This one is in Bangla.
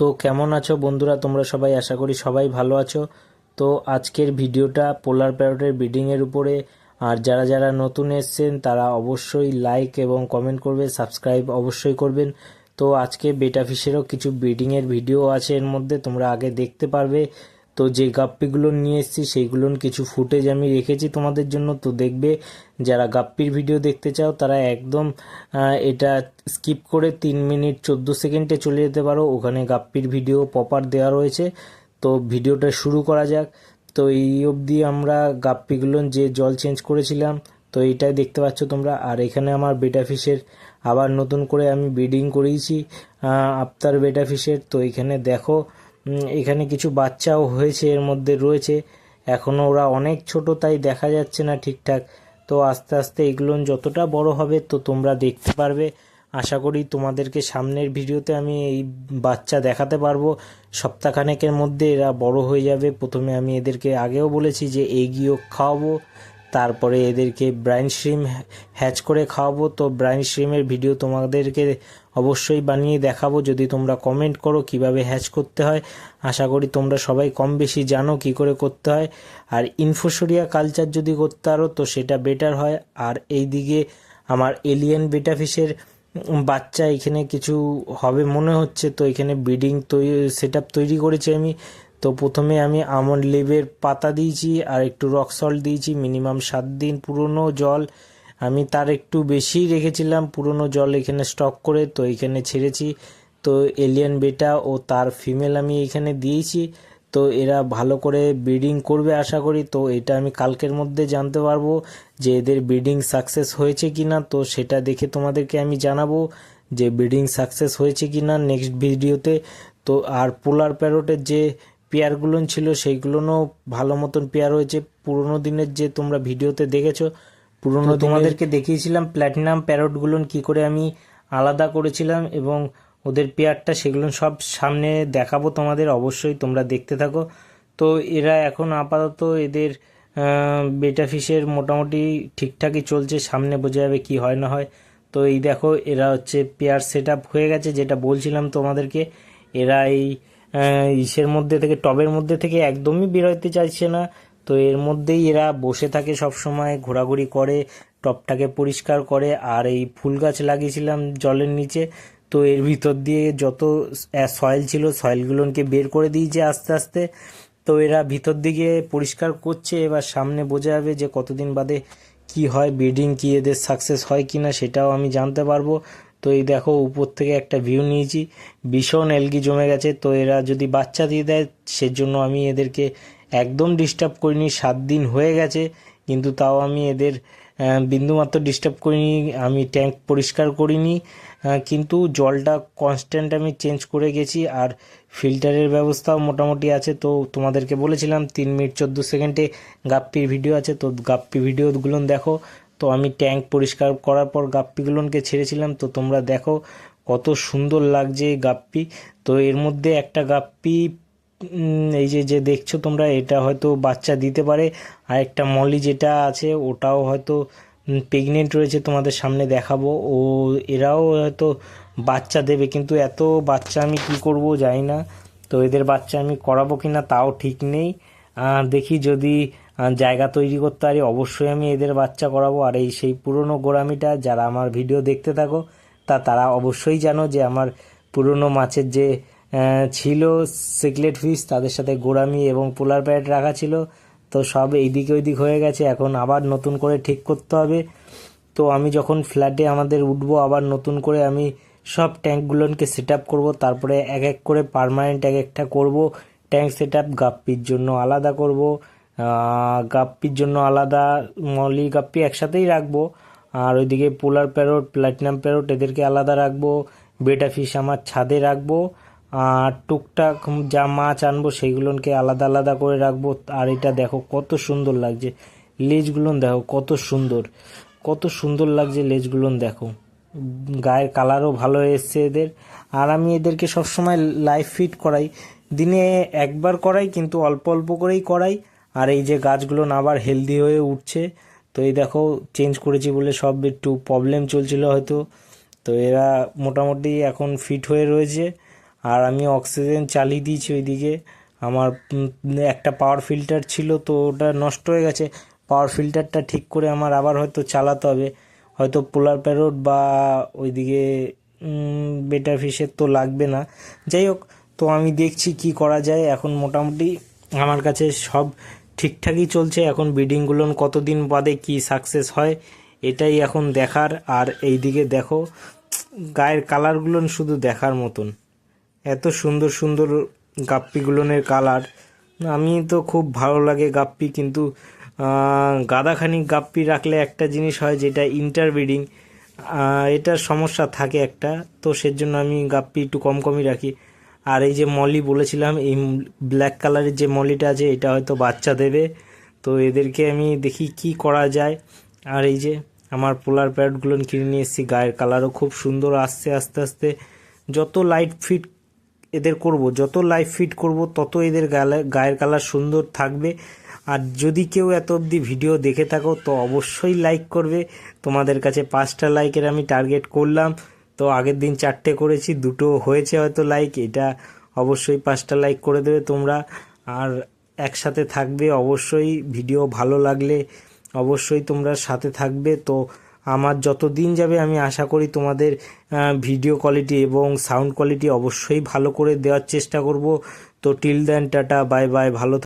তো কেমন আছো বন্ধুরা? তোমরা সবাই আশা করি সবাই ভালো আছো। তো আজকের ভিডিওটা পোলার প্যারটের ব্রিডিংয়ের উপরে। আর যারা যারা নতুন এসছেন, তারা অবশ্যই লাইক এবং কমেন্ট করবে, সাবস্ক্রাইব অবশ্যই করবেন। তো আজকে বেটা ফিশেরও কিছু ব্রিডিংয়ের ভিডিও আছে এর মধ্যে, তোমরা আগে দেখতে পারবে। তো যে গাপ্পিগুলো নিয়ে এসেছি, সেইগুলোর কিছু ফুটেজ আমি রেখেছি তোমাদের জন্য। তো দেখবে, যারা গাপ্পির ভিডিও দেখতে চাও, তারা একদম এটা স্কিপ করে তিন মিনিট চোদ্দ সেকেন্ডে চলে যেতে পারো। ওখানে গাপ্পির ভিডিও পপার দেওয়া রয়েছে। তো ভিডিওটা শুরু করা যাক। তো এই অবধি আমরা গাপ্পিগুলো যে জল চেঞ্জ করেছিলাম, তো এইটাই দেখতে পাচ্ছ তোমরা। আর এখানে আমার বেটা ফিশের আবার নতুন করে আমি ব্রিডিং করিয়েছি আফতার বেটা ফিশের তো এখানে দেখো এখানে কিছু বাচ্চাও হয়েছে, এর মধ্যে রয়েছে। এখনও ওরা অনেক ছোট, তাই দেখা যাচ্ছে না ঠিকঠাক। তো আস্তে আস্তে এগুলো যতটা বড় হবে, তো তোমরা দেখতে পারবে। আশা করি তোমাদেরকে সামনের ভিডিওতে আমি এই বাচ্চা দেখাতে পারব। সপ্তাহখানেকের মধ্যে এরা বড় হয়ে যাবে। প্রথমে আমি এদেরকে আগেও বলেছি যে এগিও খাওয়াবো, তারপরে এদেরকে ব্রাইন শ্রিম হ্যাচ করে খাওয়াবো। তো ব্রাইন শ্রিমের ভিডিও তোমাদেরকে অবশ্যই বানিয়ে দেখাবো। যদি তোমরা কমেন্ট করো কীভাবে হ্যাচ করতে হয়, আশা করি তোমরা সবাই কম বেশি জানো কি করে করতে হয়। আর ইনফোসরিয়া কালচার যদি করতে পারো তো সেটা বেটার হয়। আর এইদিকে আমার এলিয়েন বেটা ফিশের বাচ্চা এখানে কিছু হবে মনে হচ্ছে, তো এখানে ব্রিডিং তৈরি সেট তৈরি করেছি আমি। তো প্রথমে আমি আমন্ড লেবের পাতা দিয়েছি আর একটু রক সল্ট দিয়েছি মিনিমাম সাত দিন পুরনো জল। আমি তার একটু বেশি রেখেছিলাম, পুরনো জল এখানে স্টক করে তো এখানে ছেড়েছি। তো এলিয়ান বেটা ও তার ফিমেল আমি এখানে দিয়েছি। তো এরা ভালো করে ব্রিডিং করবে আশা করি। তো এটা আমি কালকের মধ্যে জানতে পারব যে এদের ব্রিডিং সাকসেস হয়েছে কি না তো সেটা দেখে তোমাদেরকে আমি জানাব যে ব্রিডিং সাকসেস হয়েছে কি না নেক্সট ভিডিওতে তো আর পোলার প্যারোটের যে পেয়ারগুলো ছিল সেইগুলোও ভালো মতন পেয়ার হয়েছে। পুরোনো দিনের যে তোমরা ভিডিওতে দেখেছ পুরোনো তোমাদেরকে দেখিয়েছিলাম প্ল্যাটিনাম প্যারটগুলো কি করে আমি আলাদা করেছিলাম এবং ওদের পেয়ারটা সেগুলো সব সামনে দেখাবো তোমাদের অবশ্যই তোমরা দেখতে থাকো। তো এরা এখন আপাতত এদের বেটা ফিশের মোটামুটি ঠিকঠাকই চলছে সামনে বোঝা যাবে কি হয় না হয়। তো এই দেখো এরা হচ্ছে পেয়ার সেট হয়ে গেছে যেটা বলছিলাম তোমাদেরকে। এরা এই ইসের মধ্যে থেকে টবের মধ্যে থেকে একদমই বেরোতে চাইছে না। তো এর মধ্যেই এরা বসে থাকে সব সময় ঘোরাঘুরি করে টবটাকে পরিষ্কার করে, আর এই ফুল গাছ লাগিয়েছিলাম জলের নিচে। তো এর ভিতর দিয়ে যত সয়েল ছিল সয়েলগুলোকে বের করে দিয়েছে আস্তে আস্তে। তো এরা ভিতর দিকে পরিষ্কার করছে, এবার সামনে বোঝা যাবে যে কতদিন বাদে কি হয় ব্রিডিং কি এদের সাকসেস হয় কি না সেটাও আমি জানতে পারব। তো এই দেখো, উপর থেকে একটা ভিউ নিয়েছি, ভীষণ এলগি জমে গেছে। তো এরা যদি বাচ্চা দিয়ে দেয়, সেজন্য আমি এদেরকে একদম ডিস্টার্ব করিনি, সাত দিন হয়ে গেছে, কিন্তু তাও আমি এদের বিন্দুমাত্র ডিস্টার্ব করিনি, আমি ট্যাঙ্ক পরিষ্কার করিনি কিন্তু জলটা কনস্ট্যান্ট আমি চেঞ্জ করে গেছি, আর ফিল্টারের ব্যবস্থাও মোটামুটি আছে, তো তোমাদেরকে বলেছিলাম, তিন মিনিট চোদ্দ সেকেন্ডে গাপ্পির ভিডিও আছে, তো গাপ্পি ভিডিওগুলো দেখো, তো আমি ট্যাঙ্ক পরিষ্কার করার পর গাপ্পিগুলোকে ছেড়েছিলাম, তো তোমরা দেখো কত সুন্দর লাগছে এই গাপ্পি, তো এর মধ্যে একটা গাপ্পি এই যে যে দেখছ তোমরা, এটা হয়তো বাচ্চা দিতে পারে। আর একটা মলি যেটা আছে, ওটাও হয়তো প্রেগনেন্ট রয়েছে তোমাদের সামনে দেখাবো। ও, এরাও হয়তো বাচ্চা দেবে, কিন্তু এত বাচ্চা আমি কি করব জানি না। তো এদের বাচ্চা আমি করাবো কি না, তাও ঠিক নেই। দেখি যদি জায়গা তৈরি করতে পারি, অবশ্যই আমি এদের বাচ্চা করাবো। আর এই সেই পুরনো গোড়ামিটা, যারা আমার ভিডিও দেখতে থাকো, তা তারা অবশ্যই জানো যে আমার পুরনো মাছের যে ছিল সিকলেট ফিশ তাদের সাথে গোড়ামি এবং পোলার প্যাড রাখা ছিল। তো সব এইদিকে ওইদিক হয়ে গেছে। এখন আবার নতুন করে ঠিক করতে হবে। তো আমি যখন ফ্ল্যাটে আমাদের উঠবো, আবার নতুন করে আমি সব ট্যাঙ্কগুলোকে সেট আপ করব। তারপরে এক এক করে পারমানেন্ট এক একটা করব। ট্যাঙ্ক সেট আপ গাপ্পির জন্য আলাদা করব। গাপ্পির জন্য আলাদা মলি গাপ্পি একসাথেই রাখব। আর ওইদিকে পোলার প্যারট প্ল্যাটিনাম প্যারট এদেরকে আলাদা রাখব। বেটা ফিশ আমার ছাদে রাখব। টুকটাক যা মাছ আনব সেইগুলোকে আলাদা আলাদা করে রাখব। আর এটা দেখো কত সুন্দর লাগছে। লেজগুলো দেখো কত সুন্দর। কত সুন্দর লাগছে লেজগুলো দেখো। গায়ের কালারও ভালো এসছে এদের। আর আমি এদেরকে সবসময় লাইফ ফিট করাই। দিনে একবার করাই, কিন্তু অল্প অল্প করেই করাই। আর এই যে গাছগুলো আবার হেলদি হয়ে উঠছে। তো এই দেখো চেঞ্জ করেছি বলে সব একটু প্রবলেম চলছিল হয়তো। তো এরা মোটামুটি এখন ফিট হয়ে রয়েছে। আর আমি অক্সিজেন চালিয়ে দিয়েছি ওইদিকে। আমার একটা পাওয়ার ফিল্টার ছিল তো ওটা নষ্ট হয়ে গেছে। পাওয়ার ফিল্টারটা ঠিক করে আমার আবার হয়তো চালাতে হবে। হয়তো পোলার প্যারোট বা ওইদিকে বেটার ফিশের তো লাগবে না। যাই হোক, তো আমি দেখছি কি করা যায়। এখন মোটামুটি আমার কাছে সব ঠিকঠাকই চলছে। এখন ব্রিডিংগুলো কতদিন বাদে কি সাকসেস হয়, এটাই এখন দেখার। আর এইদিকে দেখো, গায়ের কালারগুলো শুধু দেখার মতন। এত সুন্দর সুন্দর গাপ্পিগুলোনের কালার। আমি তো খুব ভালো লাগে গাপ্পি কিন্তু আহ, গাদাখানিক গাপ্পি রাখলে একটা জিনিস হয় যেটা ইন্টারব্রিডিং এটার সমস্যা থাকে একটা। তো সেজন্য আমি গাপ্পি একটু কম কমই রাখি। আর এই যে মলি বলেছিলাম এই ব্ল্যাক কালারের যে মলিটা আছে এটা হয়তো বাচ্চা দেবে। তো এদেরকে আমি দেখি কি করা যায়। আর এই যে আমার পোলার প্যাডগুলো কিনে নিয়ে এসেছি গায়ের কালারও খুব সুন্দর আসছে আস্তে আস্তে। যত লাইট ফিট এদের করব। যত লাইট ফিট করব, তত এদের গায়ের কালার সুন্দর থাকবে। আর যদি কেউ এত অবধি ভিডিও দেখে থাকো, তো অবশ্যই লাইক করবে। তোমাদের কাছে পাঁচটা লাইকের আমি টার্গেট করলাম। তো আগের দিন চারটে করেছি, দুটো হয়েছে হয়তো লাইক এটা অবশ্যই পাঁচটা লাইক করে দেবে তোমরা। আর একসাথে থাকবে, অবশ্যই ভিডিও ভালো লাগলে অবশ্যই তোমরা সাথে থাকবে। তো আমার যত দিন যাবে আমি আশা করি তোমাদের ভিডিও কোয়ালিটি এবং সাউন্ড কোয়ালিটি অবশ্যই ভালো করে দেওয়ার চেষ্টা করব। তো till then tata bye bye ভালো